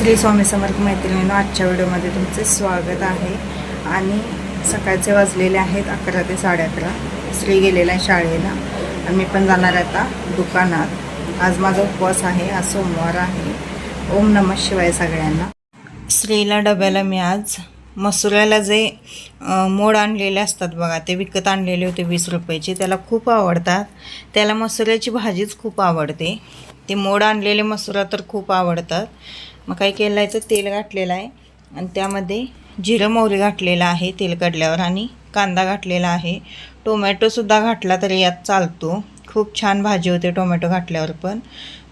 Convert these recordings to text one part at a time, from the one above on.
श्री स्वामी समर्थ मैत्रिणींनो आजच्या व्हिडिओमध्ये तुमचे स्वागत आहे. आणि सकाळचे वाजलेले आहेत अकरा ते साडे अकरा. श्री गेलेला आहे शाळेला. आणि मी पण जाणार आहे आता दुकानात. आज माझा उपवास आहे आज सोमवार आहे. ओम नमः शिवाय सगळ्यांना. श्रीला डब्याला मी आज मसुऱ्याला जे मोड आणलेले असतात बघा ते विकत आणलेले होते वीस रुपयाचे. त्याला खूप आवडतात. त्याला मसुऱ्याची भाजीच खूप आवडते. ते मोड आणलेले मसुरा तर खूप आवडतात. मग काय केलं आहे तर तेल घातलेलं आहे. आणि त्यामध्ये जिरं मोहरी घातलेलं आहे तेल काढल्यावर आणि कांदा घातलेला आहे. टोमॅटोसुद्धा घातला तरी यात चालतो. खूप छान भाजी होते टोमॅटो घातल्यावर पण.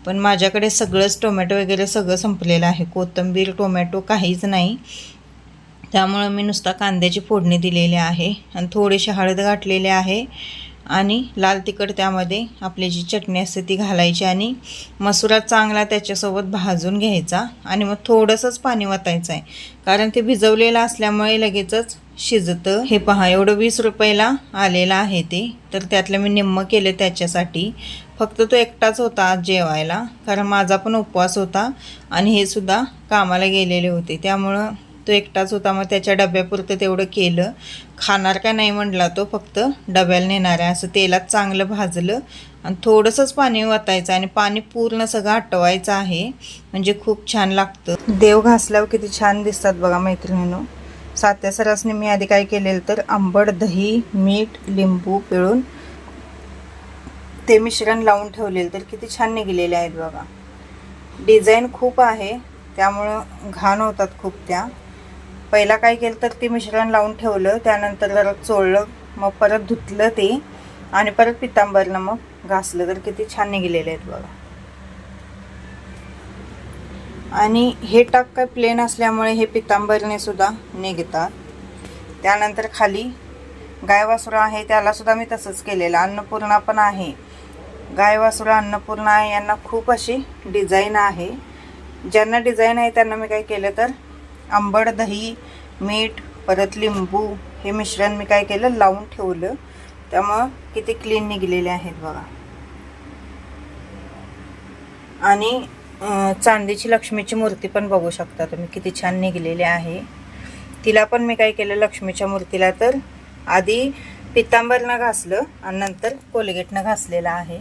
पण माझ्याकडे सगळंच टोमॅटो वगैरे सगळं संपलेलं आहे. कोथिंबीर टोमॅटो काहीच नाही. त्यामुळं मी नुसता कांद्याची फोडणी दिलेली आहे. आणि थोडीशी हळद घातलेली आहे. आणि लाल तिखट त्यामध्ये आपली जी चटणी असते ती घालायची आणि मसुरा चांगला त्याच्यासोबत भाजून घ्यायचा आणि मग थोडंसंच पाणी वतायचं आहे. कारण ते भिजवलेलं असल्यामुळे लगेचच शिजतं. हे पहा एवढं वीस रुपयाला आलेलं आहे ते. तर त्यातलं मी निम्म केलं त्याच्यासाठी. फक्त तो एकटाच होता आज जेवायला. कारण माझा पण उपवास होता आणि हे सुद्धा कामाला गेलेले होते. त्यामुळं तो एकटाच होता मग त्याच्या डब्यापुरतं तेवढं केलं. खाणार का नाही म्हटला तो फक्त डब्याला नेणार. आहे असं तेलात चांगलं भाजलं आणि थोडंसंच पाणी वतायचं आणि पाणी पूर्ण सगळं आटवायचं आहे. म्हणजे खूप छान लागतं. देव घासल्यावर किती छान दिसतात बघा मैत्रिणीनो. सात्या सरासने मी आधी काय केलेलं तर आंबट दही मीठ लिंबू पिळून ते मिश्रण लावून ठेवलेलं. तर किती छान निघलेले आहेत बघा. डिझाईन खूप आहे. त्यामुळं घाण होतात खूप त्या. पहिला काय केलं तर ते मिश्रण लावून ठेवलं त्यानंतर जरा चोळलं मग परत धुतलं ते आणि परत पितांबरनं मग घासलं. तर किती छान निघलेले आहेत बघा. आणि हे टाक काय प्लेन असल्यामुळे हे पितांबरने सुद्धा निघतात. त्यानंतर खाली गायवासुरा आहे त्यालासुद्धा मी तसंच केलेलं. अन्नपूर्णा पण आहे. गायवासुरा अन्नपूर्णा आहे यांना खूप अशी डिझाईन आहे. ज्यांना डिझाईन आहे त्यांना मी काय केलं तर आंबड दही मीठ परत लिंबू हे मिश्रण मी काय केलं? लावून ठेवलं. त्यामुळं किती क्लीन निघलेले आहेत बघा. आणि चांदीची लक्ष्मीची मूर्ती पण बघू शकता तुम्ही. किती छान निघलेली आहे. तिला पण मी काय केलं? लक्ष्मीच्या मूर्तीला तर आधी पितांबरनं घासलं आणि नंतर कोलगेटनं घासलेलं आहे.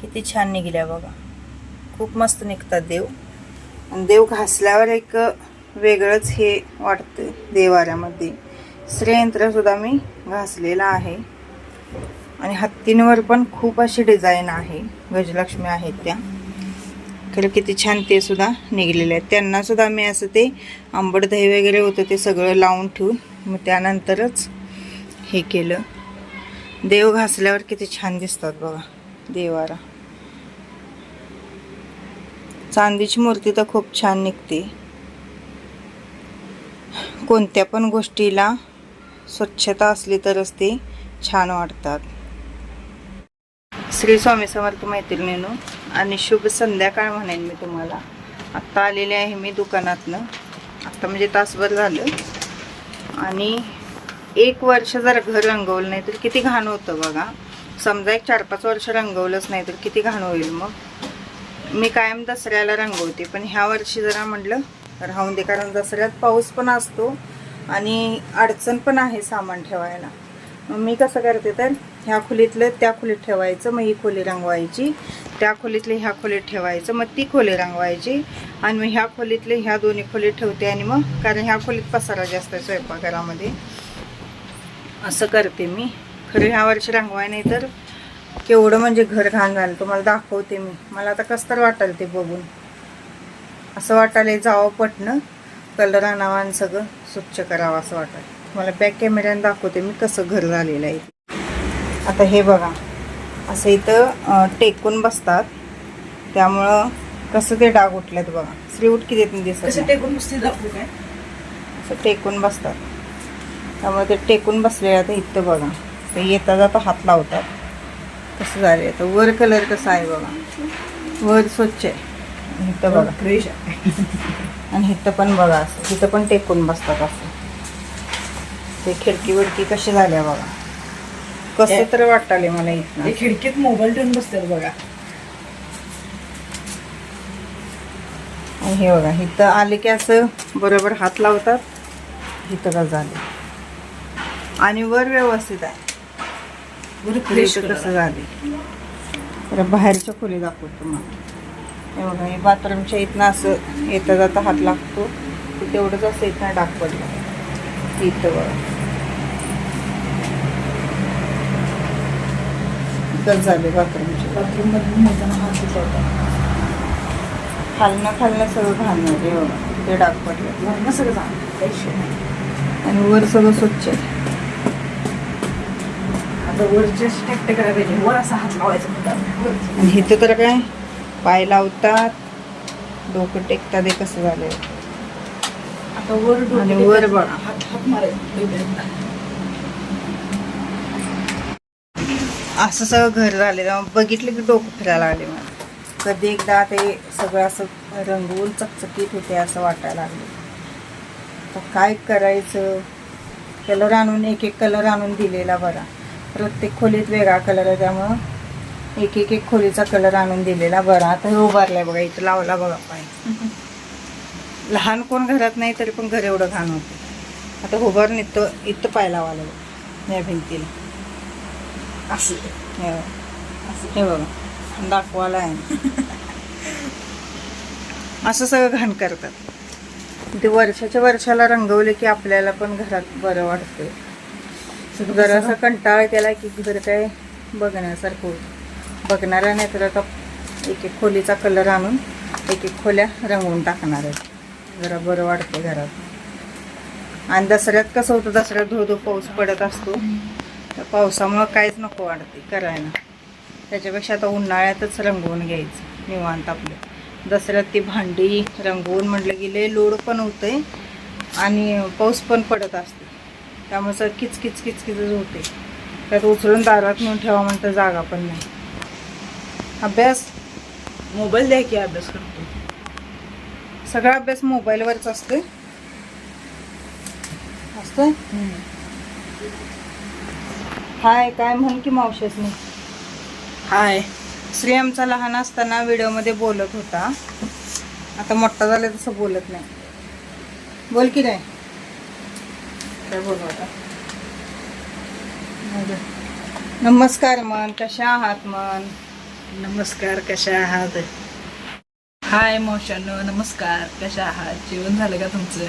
किती छान निघल्या बघा. खूप मस्त निघतात देव. देव घासल्यावर एक वेगळंच हे वाटतं देवाऱ्यामध्ये. श्रेयंत्रसुद्धा मी घासलेलं आहे. आणि हत्तींवर पण खूप अशी डिझाईन आहे. गजलक्ष्मी आहेत त्या. खरं किती छान ते सुद्धा निघलेले आहेत. त्यांनासुद्धा मी असं ते आंबट दही वगैरे होतं ते सगळं लावून ठेवून मग त्यानंतरच हे केलं. देव घासल्यावर किती छान दिसतात बघा देवारा. चांदीची मूर्ती तर खूप छान निघते. कोणत्या पण गोष्टीला स्वच्छता असली तरच ते छान वाटतात. श्री स्वामी समर्थ मैत्रिणीनो आणि शुभ संध्याकाळ म्हणेन मी तुम्हाला. आत्ता आलेले आहे मी दुकानातनं. आत्ता म्हणजे तासभर झालं. आणि एक वर्ष जर घर रंगवलं नाही तर किती घाण होतं बघा. समजा एक चार पाच वर्ष रंगवलंच नाही तर किती घाण होईल मग. मी कायम दसऱ्याला रंगवते पण ह्या वर्षी जरा म्हटलं राहून दे कारण दसऱ्यात पाऊस पण असतो आणि अडचण पण आहे सामान ठेवायला. मग मी कसं करते तर ह्या खोलीतलं त्या खोलीत ठेवायचं मग ही खोली रंगवायची त्या खोलीतले ह्या खोलीत ठेवायचं मग ती खोली रंगवायची आणि मग ह्या खोलीतले ह्या दोन्ही खोलीत ठेवते आणि मग कारण ह्या खोलीत पसारा जास्त आहे स्वयंपाकघरामध्ये. असं करते मी. खरं ह्या वर्षी रंगवाय नाही तर केवढं म्हणजे घर घाण झालं. तुम्हाला दाखवते मी. मला आता कसं तर वाटेल ते बघून. असं वाटायला जावं पटणं. कलर आणावा आणि सगळं स्वच्छ करावं असं वाटायला तुम्हाला बॅक कॅमेऱ्याने दाखवते मी कसं घर झालेलं आहे. आता हे बघा. असं इथं टेकून बसतात. त्यामुळं कसं ते डाग उठलेत बघा. श्री उठकी देत नाही. दिसत. टेकून दाखवू काय? असं टेकून बसतात. त्यामुळे ते टेकून बसलेले आता इथं बघा. ते येता जाता हात लावतात. कसं झाले आता वर कलर कसा आहे बघा. वर स्वच्छ आहे. इथं बघा. फ्रेश आणि इथं पण बघा असं. इथं पण टेकून बसतात असं. ते खिडकी विडकी कशी झाल्या बघा. कसं तर वाटाले मला इथं ते खिडकीत मोबाईल ठेवून बसतात बघा. आणि हे बघा इथं आले की असं बरोबर हात लावतात. इथं का झाले? आणि वर व्यवस्थित आहे. फ्रेश कसं झाले? तर बाहेरच्या खोली दाखवतो तुम्हाला हे बघा हे बाथरूमच्या इथनं असं येता जाता हात लागतो. ते तेवढंच असं इथनं डाग पडलं इथं बघा. झाले बाथरूमचे. बाथरूममध्ये मोठ्यानं हात खालनं खालनं सगळं घालणार हे. बघा ते डाग पडले वरनं सगळं विषय नाही. आणि वर सगळं स्वच्छ आहे. आता वर जस्ट टॅक्ट करायला पाहिजे. वर असा हात लावायचा. आणि इथं तर काय? पाय लावतात डोकं टेकतात हे कसं झालंय आता वर आणि वर. बघा. हात हात मारायचं पहिल्यांदा. असं सगळं घर झाले तेव्हा बघितलं की डोकं फिरायला लागले मला कधी एकदा ते सगळं असं रंगवून चकचकीत होते असं वाटायला लागले तर काय करायचं कलर आणून एक एक कलर आणून दिलेला बरा प्रत्येक खोलीत वेगळा कलर आहे त्यामुळं एक एक एक खोलीचा कलर आणून दिलेला बरा. आता हे उभारलाय बघा इथं लावला बघा पाय. लहान कोण घरात नाही तरी पण घर एवढं घाण होतं. आता उभार इथं इथं पाय लावा बघा या भिंतीला. असं. हे बघा. हे बघा. दाखवायला आहे. असं सगळं घाण करतात. ते वर्षाच्या वर्षाला रंगवले की आपल्याला पण घरात बरं वाटतं जरासा कंटाळ केला की घर काय बघण्यासारखं होतं. बघणारा नाही तर आता एक एक खोलीचा कलर आणून एक एक खोल्या रंगवून टाकणार आहेत जरा बरं वाटतं घरात. आणि दसऱ्यात कसं होतं दसऱ्यात धो धो पाऊस पडत असतो. तर पावसामुळं काहीच नको वाटते करायला. त्याच्यापेक्षा आता उन्हाळ्यातच रंगवून घ्यायचं निवांत आपलं. दसऱ्यात ती भांडी रंगवून म्हटलं गेले लोड पण होते आणि पाऊस पण पडत असते. त्यामुळे सर किचकिच किचकिचच होते त्यात उचलून दारात नेऊन ठेवा म्हणतं जागा पण नाही. अभ्यास मोबाईल द्या की अभ्यास करतो सगळा अभ्यास मोबाईलवरच असतोय. असतोय? हाय काय म्हण की मावशेच नाही हाय. श्री आमचा लहान असताना व्हिडिओमध्ये बोलत होता. आता मोठा झाला तसं बोलत नाही. बोल की नाही काय बोल नमस्कार मन कशा आहात मन नमस्कार कशा आहात? हाय मावशांनो नमस्कार. कशा आहात? जेवण झालं का तुमचं?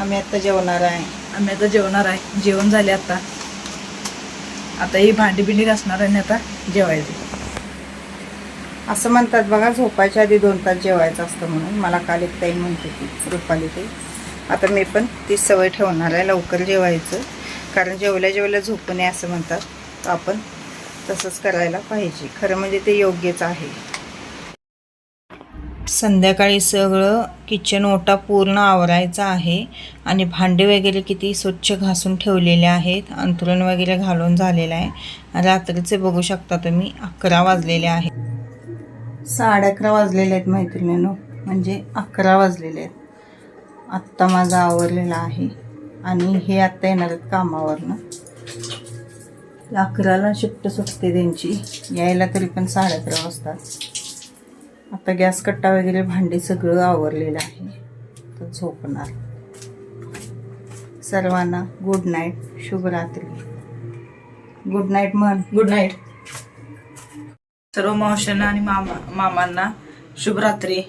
आम्ही आता जेवणार आहे. आम्ही आता जेवणार आहे. जेवण झाले आता. आता ही भांडी बिंडी घासणार आणि आता जेवायचं. असं म्हणतात बघा झोपायच्या आधी दोन तास जेवायचं असतं म्हणून. मला काल एक ताई म्हणते ती रुपाली ताई. आता मी पण ती सवय ठेवणार आहे लवकर जेवायचं. कारण जेवल्या जेवल्या झोपू नये असं म्हणतात. आपण तसंच करायला पाहिजे. खरं म्हणजे ते योग्यच आहे. संध्याकाळी सगळं किचन ओटा पूर्ण आवरायचा आहे आणि भांडे वगैरे किती स्वच्छ घासून ठेवलेले आहेत अंथरुण वगैरे घालून झालेलं आहे. रात्रीचे बघू शकता तुम्ही अकरा वाजलेले आहेत. साडे अकरा वाजलेले आहेत मैत्रिणीनो. म्हणजे अकरा वाजलेले आहेत. आत्ता माझा आवरलेला आहे आणि हे आत्ता येणार आहेत कामावरनं. अकराला शिफ्ट सुटते त्यांची. यायला तरी पण साडे अकरा वाजतात आता गॅस कट्टा वगैरे भांडी सगळं आवरलेलं आहे. तर झोपणार. सर्वांना गुड नाईट शुभरात्री. गुड नाईट म्हण गुड नाईट सर्व मावशांना आणि मामा मामांना शुभरात्री.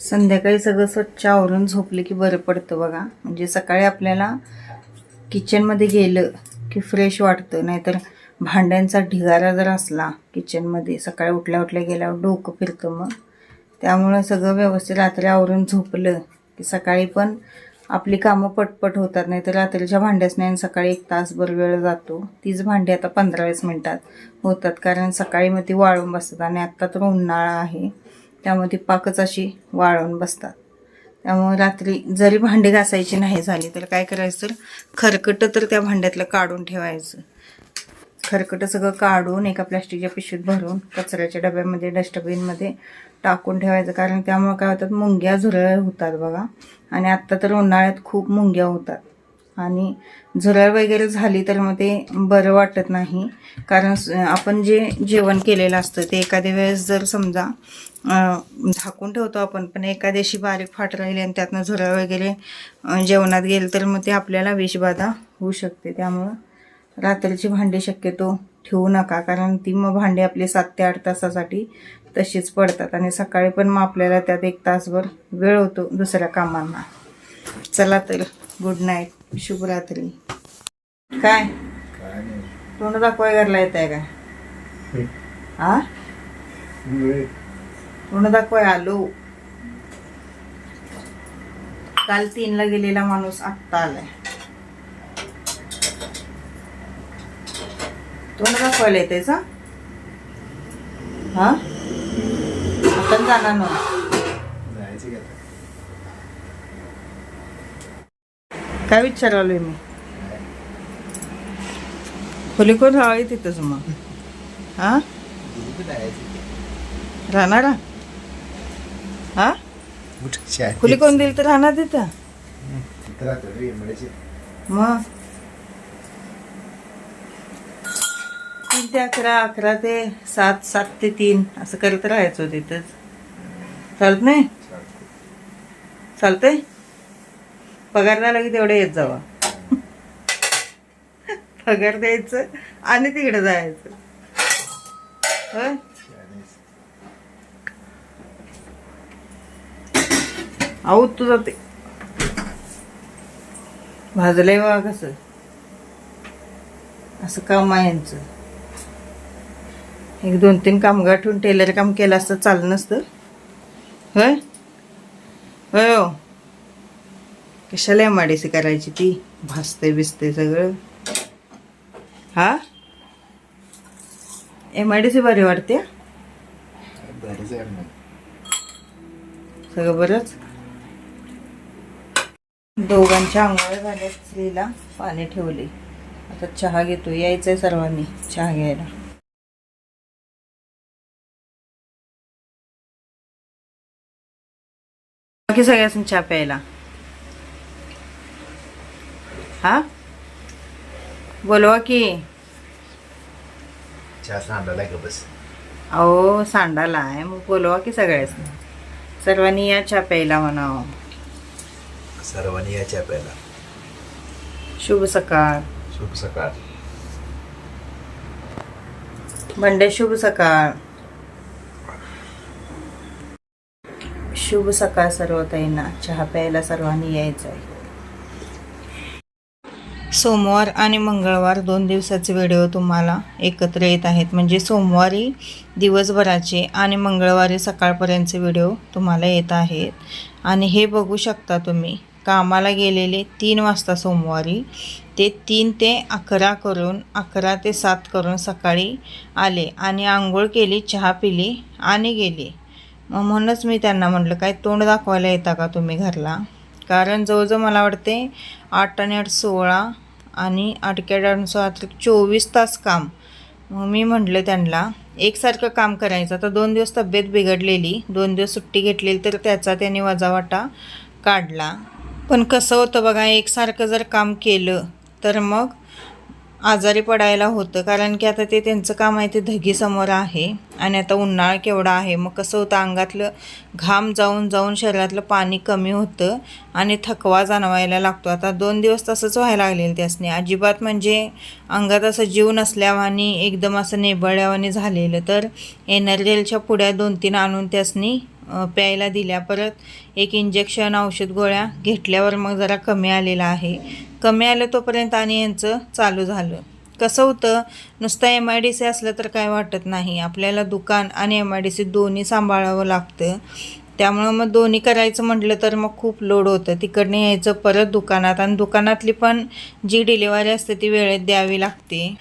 संध्याकाळी सगळं स्वच्छ आवरून झोपले की बरं पडतं बघा. म्हणजे सकाळी आपल्याला किचनमध्ये गेलं की फ्रेश वाटतं. नाहीतर भांड्यांचा ढिगारा जर असला किचनमध्ये सकाळी उठल्या उठल्या गेल्यावर डोकं फिरतं मग. त्यामुळं सगळं व्यवस्थित रात्री आवरून झोपलं की सकाळी पण आपली कामं पटपट होतात. नाही तर रात्रीच्या भांड्याच नाही आणि सकाळी एक तासभर वेळ जातो. तीच भांडी आता पंधरा वीस मिनटात होतात. कारण सकाळी मग ती वाळून बसतात आणि आत्ता तर उन्हाळा आहे. त्यामुळे ती पाकच अशी वाळून बसतात. त्यामुळे रात्री जरी भांडी घासायची नाही झाली तर काय करायचं? तर खरकटं तर त्या भांड्यातलं काढून ठेवायचं. खरकटं सगळं काढून एका प्लॅस्टिकच्या पिशवीत भरून कचऱ्याच्या डब्यामध्ये डस्टबिनमध्ये टाकून ठेवायचं. कारण त्यामुळे काय होतात मुंग्या झुरळ होतात बघा. आणि आत्ता तर उन्हाळ्यात खूप मुंग्या होतात. आणि झुरळ वगैरे झाली तर मग ते बरं वाटत नाही. कारण आपण जे जेवण केलेलं असतं ते एखाद्या वेळेस जर समजा झाकून ठेवतो आपण पण एखाद्याशी बारीक फाट राहिली आणि त्यातनं झुरळ वगैरे जेवणात गेलं तर मग ते आपल्याला विषबाधा होऊ शकते. त्यामुळं रात्रीची भांडी शक्यतो ठेवू नका. कारण ती मग भांडी आपली सात ते आठ तासासाठी तशीच पडतात आणि सकाळी पण मग आपल्याला त्यात एक तासभर वेळ होतो दुसऱ्या कामांना. चला तर गुड नाईट. शुभरात्री. काय? तोंड दाखवाय घरला येत आहे काय? हा. तोंड दाखवाय आलो. काल तीनला गेलेला माणूस आत्ता आलाय. तोंड दाखवायला येतेच हा हा? आपण जाणार ना. काय विचारलोय मी? खोली कोण राहावी तिथंच मग हा? राहणार हा? खुली खोली कोण दिली तर राहणार तिथं? मग? तीन ते अकरा अकरा ते सात सात ते तीन असं करत राहायचं तिथंच. चालत नाही? चालतंय? पगार झाला की तेवढे येत जावा. पगार द्यायचं आणि तिकडे जायचं. होय? आऊ तू जाते. भाजलंय बा कसं. असं काम आहे यांचं. एक दोन तीन कामगार ठेवून टेलर काम केलं असतं चाललं नसतं. होय? होय हो. कशाला एम आय डी सी करायची ती. भासते बिसते सगळं. हा? एम आय डी सी बरी वाटते सगळं बरंच? दोघांच्या आंघोळ झाल्या स्त्रीला पाणी ठेवले. आता चहा घेतो यायचंय सर्वांनी चहा घ्यायला. बाकी सगळ्यासनी चहा प्यायला. हा? बोलवा की. बस? अहो सांडाला आहे मग बोलवा की सगळ्यासनी सर्वांनी या चहा प्यायला म्हणावं. सर्वांनी या चहा प्यायला. शुभ सकाळ. शुभ सकाळ. मंडे शुभ सकाळ. शुभ सकाळ सर्व ताईंना. चहा प्यायला सर्वांनी यायचं आहे सोमवार आणि मंगळवार दोन दिवसाचे व्हिडिओ तुम्हाला एकत्र येत आहेत. म्हणजे सोमवारी दिवसभराचे आणि मंगळवारी सकाळपर्यंतचे व्हिडिओ तुम्हाला येत आहेत. आणि हे बघू शकता तुम्ही कामाला गेलेले तीन वाजता सोमवारी ते तीन ते अकरा करून अकरा ते सात करून सकाळी आले आणि आंघोळ केली चहा पिली आणि गेले. मग म्हणूनच मी त्यांना म्हटलं काय तोंड दाखवायला येता का तुम्ही घरला? कारण जवळजवळ मला वाटते आठ आणि आठ सोळा आणि आटक्याट चोवीस तास काम. मग मी म्हटलं त्यांना एकसारखं काम करायचं. आता दोन दिवस तब्येत बिघडलेली दोन दिवस सुट्टी घेतलेली तर त्याचा त्याने वजावाटा काढला. पण कसं होतं बघा एकसारखं जर काम केलं तर मग आजारी पडायला होतं कारण की आता ते त्यांचं काम आहे ते धगीसमोर आहे. आणि आता उन्हाळा केवढा आहे मग कसं होतं अंगातलं घाम जाऊन जाऊन शरीरातलं पाणी कमी होतं आणि थकवा जाणवायला लागतो. आता दोन दिवस तसंच व्हायला लागलेलं त्यासनी. अजिबात म्हणजे अंगात असं जीव नसल्यावानी एकदम असं नेबळ्यावानी झालेलं. तर एनर्जेलच्या पुढ्या दोन तीन आणून त्यासनी प्यायला दिल्या. परत एक इंजेक्शन औषध गोळ्या घेतल्यावर मग जरा कमी आलेला आहे. कमी आलं तोपर्यंत आणि यांचं चालू झालं. कसं होतं नुसतं एम आय डी सी असलं तर काय वाटत नाही. आपल्याला दुकान आणि एम आय डी सी दोन्ही सांभाळावं लागतं. त्यामुळं मग दोन्ही करायचं म्हटलं तर मग खूप लोड होतं. तिकडनं यायचं परत दुकानात आणि दुकानातली पण जी डिलिव्हरी असते ती वेळेत द्यावी लागते.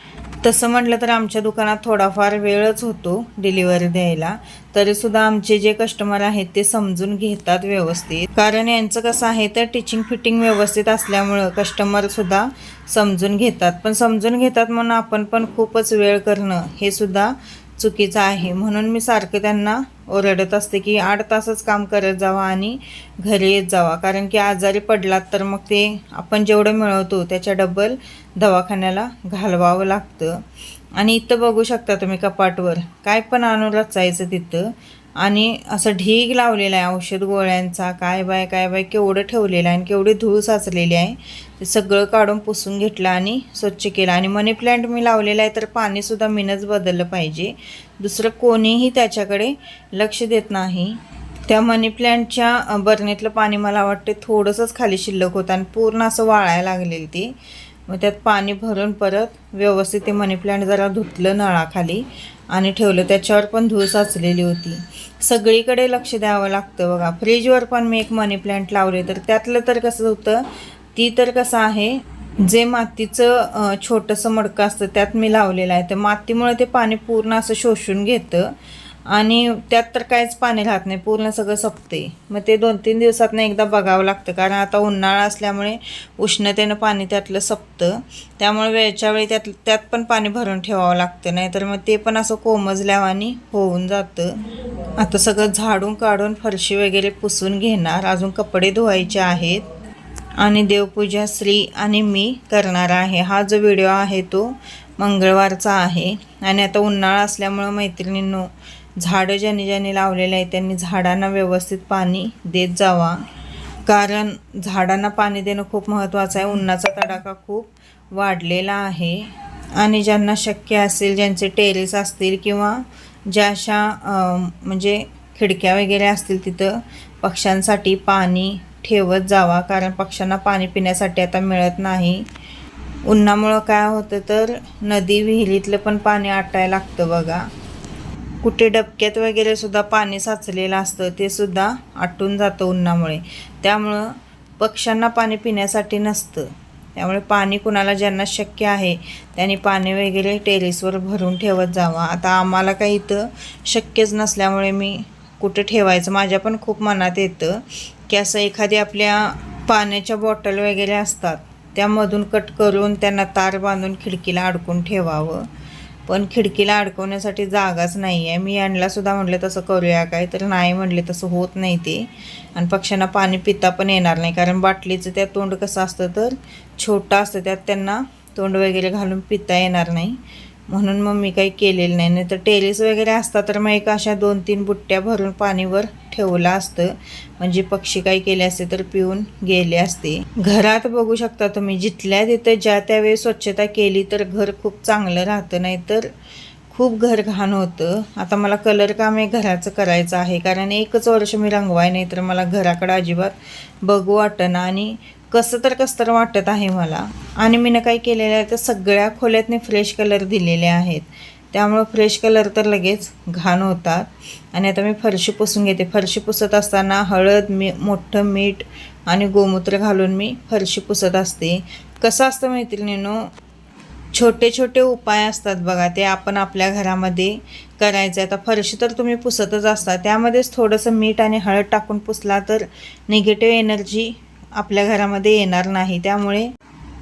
तसं म्हटलं तर आमच्या दुकानात थोडाफार वेळच होतो डिलिव्हरी द्यायला. तरीसुद्धा आमचे जे कस्टमर आहेत ते समजून घेतात व्यवस्थित. कारण यांचं कसं आहे तर टिचिंग फिटिंग व्यवस्थित असल्यामुळं कस्टमरसुद्धा समजून घेतात. पण समजून घेतात म्हणून आपण पण खूपच वेळ करणं हे सुद्धा चुकीचं आहे. म्हणून मी सारखं त्यांना ओरडत असते की आठ तासच काम करत जावा आणि घरी येत जावा. कारण की आजारी पडलात तर मग ते आपण जेवढं मिळवतो त्याच्या डबल दवाखान्याला घालवावं लागतं. आणि इथं बघू शकता तुम्ही कपाटवर. काय पण आणून रचायचं तिथं. आणि असं ढीग लावलेला आहे औषध गोळ्यांचा. काय बाय काय बाय केवढं ठेवलेलं आहे आणि केवढी धूळ साचलेली आहे. ते सगळं काढून पुसून घेतलं आणि स्वच्छ केलं. आणि मनी प्लॅन्ट मी लावलेला आहे तर पाणीसुद्धा मीनच बदललं पाहिजे. दुसरं कोणीही त्याच्याकडे लक्ष देत नाही. त्या मनी प्लॅन्टच्या बरणीतलं पाणी मला वाटते थोडंसंच खाली शिल्लक होतं आणि पूर्ण असं वाळायला लागलेलं ते. मग त्यात पाणी भरून परत व्यवस्थित ते मनी प्लांट जरा धुतलं नळाखाली आणि ठेवलं. त्याच्यावर पण धूळ साचलेली होती. सगळीकडे लक्ष द्यावं लागतं बघा. फ्रीजवर पण मी एक मनी प्लांट लावले. तर त्यातलं तर कसं होतं ती तर कसं आहे जे मातीचं छोटंसं मडकं असतं त्यात मी लावलेलं आहे. तर मातीमुळे ते पाणी पूर्ण असं शोषून घेतं. आणि त्यात तर काहीच पाणी राहत नाही पूर्ण सगळं सपते. मग ते दोन तीन दिवसातनं एकदा बघावं लागतं कारण आता उन्हाळा असल्यामुळे उष्णतेनं पाणी त्यातलं सपतं. त्यामुळे वेळच्या वेळी त्यात त्यात पण पाणी भरून ठेवावं लागतं नाही तर मग ते पण असं कोमजल्यावानी होऊन जातं. आता सगळं झाडून काढून फरशी वगैरे पुसून घेणार अजून कपडे धुवायचे आहेत. आणि देवपूजा श्री आणि मी करणार आहे. हा जो व्हिडिओ आहे तो मंगळवारचा आहे. आणि आता उन्हाळा असल्यामुळं मैत्रिणींनो झाडं ज्याने ज्यांनी लावलेले आहे त्यांनी झाडांना व्यवस्थित पाणी देत जावा. कारण झाडांना पाणी देणं खूप महत्त्वाचं आहे. उन्हाचा तडाखा खूप वाढलेला आहे. आणि ज्यांना शक्य असेल ज्यांचे टेरेस असतील किंवा ज्या अशा म्हणजे खिडक्या वगैरे असतील तिथं पक्ष्यांसाठी पाणी ठेवत जावा. कारण पक्ष्यांना पाणी पिण्यासाठी आता मिळत नाही. उन्हामुळं काय होतं तर नदी विहिरीतलं पण पाणी आटायला लागतं बघा. कुठे डबक्यात वगैरे सुद्धा पाणी साचलेलं असतं ते सुद्धा आटून जातं उन्हामुळे. त्यामुळं पक्ष्यांना पाणी पिण्यासाठी नसतं. त्यामुळे पाणी कुणाला ज्यांना शक्य आहे त्यांनी पाणी वगैरे टेरेसवर भरून ठेवत जावा. आता आम्हाला काही इथं शक्यच नसल्यामुळे मी कुठं ठेवायचं माझ्या पण खूप मनात येतं की असं एखादी आपल्या पाण्याच्या बॉटल वगैरे असतात त्यामधून कट करून त्यांना तार बांधून खिडकीला अडकून ठेवावं. पण खिडकीला अडकवण्यासाठी जागाच नाही आहे मी यांना सुद्धा म्हटलं तसं करूया काय? तर नाही म्हटले तसं होत नाही ते. आणि पक्ष्यांना पाणी पिता पण येणार नाही. कारण बाटलीचं त्या तोंड कसं असतं तर छोटं असतं त्यात त्यांना तोंड वगैरे घालून पिता येणार नाही. म्हणून मग मी काही केलेलं नाही. नाही तर टेरेस वगैरे असतात तर मग एक अशा दोन तीन बुट्ट्या भरून पाणीवर ठेवलं असतं. म्हणजे पक्षी काही केले असते तर पिऊन गेले असते. घरात बघू शकता तुम्ही जिथल्या तिथं ज्या त्यावेळी स्वच्छता केली तर घर खूप चांगलं राहतं. नाही तर खूप घर घाण होतं. आता मला कलर काम हे घराचं करायचं आहे. कारण एकच वर्ष मी रंगवाय नाही तर मला घराकडं अजिबात बघू वाटणं. आणि कसं तर कसं तर वाटत आहे मला. आणि मी काय केलेलं आहे तर सगळ्या खोल्यातनी फ्रेश कलर दिलेले आहेत. त्यामुळं फ्रेश कलर तर लगेच घाण होतात. आणि आता मी फरशी पुसून घेते. फरशी पुसत असताना हळद मी मोठं मीठ आणि गोमूत्र घालून मी फरशी पुसत असते. कसं असतं मैत्रिणीनो छोटे छोटे उपाय असतात बघा ते आपण आपल्या घरामध्ये करायचे आता फरशी तर तुम्ही पुसतच असता. त्यामध्येच थोडंसं मीठ आणि हळद टाकून पुसला तर निगेटिव्ह एनर्जी आपल्या घरामध्ये येणार नाही. त्यामुळे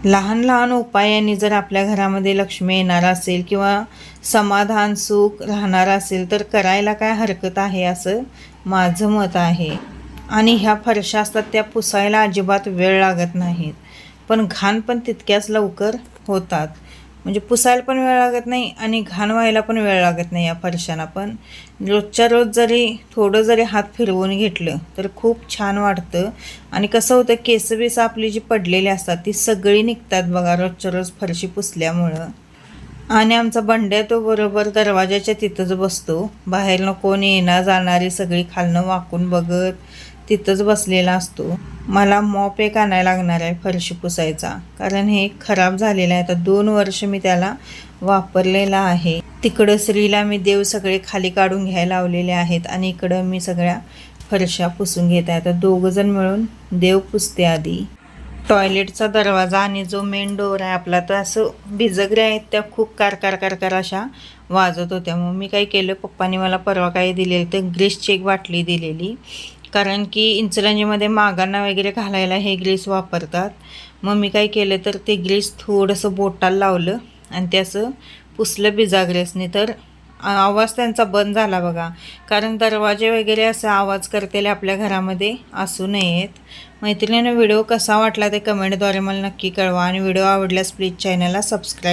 लहान लहान उपायांनी जर आपल्या घरामध्ये लक्ष्मी येणार असेल किंवा समाधान सुख राहणार असेल तर करायला काय हरकत आहे असं माझं मत आहे. आणि ह्या फरशा असतात त्या पुसायला अजिबात वेळ लागत नाहीत. पण घाण पण तितक्याच लवकर होतात. म्हणजे पुसायला पण वेळ लागत नाही आणि घाण व्हायला पण वेळ लागत नाही या फरशांना. पण रोजच्या रोज जरी थोडं जरी हात फिरवून घेतलं तर खूप छान वाटतं. आणि कसं होतं केसबीस आपली जी पडलेली असतात ती सगळी निघतात बघा रोजच्या रोज फरशी पुसल्यामुळं. आणि आमचा बंड्या तो बरोबर दरवाजाच्या तिथंच बसतो. बाहेरनं कोण येणार जाणारी सगळी खालनं वाकून बघत तिथंच बसलेला असतो. मला मॉप एक आणायला लागणार आहे फरशी पुसायचा. कारण हे खराब झालेलं आहे. आता दोन वर्ष मी त्याला वापरलेला आहे. तिकडं स्त्रीला मी देव सगळे खाली काढून घ्यायला लावलेले आहेत आणि इकडं मी सगळ्या फरशा पुसून घेत आहे. आता दोघंजण मिळून देव पुसते आधी. टॉयलेटचा दरवाजा आणि जो मेन डोअर आहे आपला तर असं भिजगऱ्या आहेत त्या खूप कार कार कार कार अशा वाजत होत्या. मग मी काय केलं पप्पाने मला परवा काय दिलेलं तर ग्रीसची एक बाटली दिलेली. कारण की इन्सुलंजीमध्ये मागांना वगैरे घालायला हे ग्रीस वापरतात. मग मी काय केलं तर ते ग्रीस थोडंसं बोटाला लावलं आणि ते असं पुसलं बिजाग्रेसने. तर आवाज त्यांचा बंद झाला बघा. कारण दरवाजे वगैरे असा आवाज करतेले आपल्या घरामध्ये असू नयेत. मैत्रिणीनं व्हिडिओ कसा वाटला ते कमेंटद्वारे मला नक्की कळवा. आणि व्हिडिओ आवडल्यास प्लीज चॅनलला सबस्क्राईब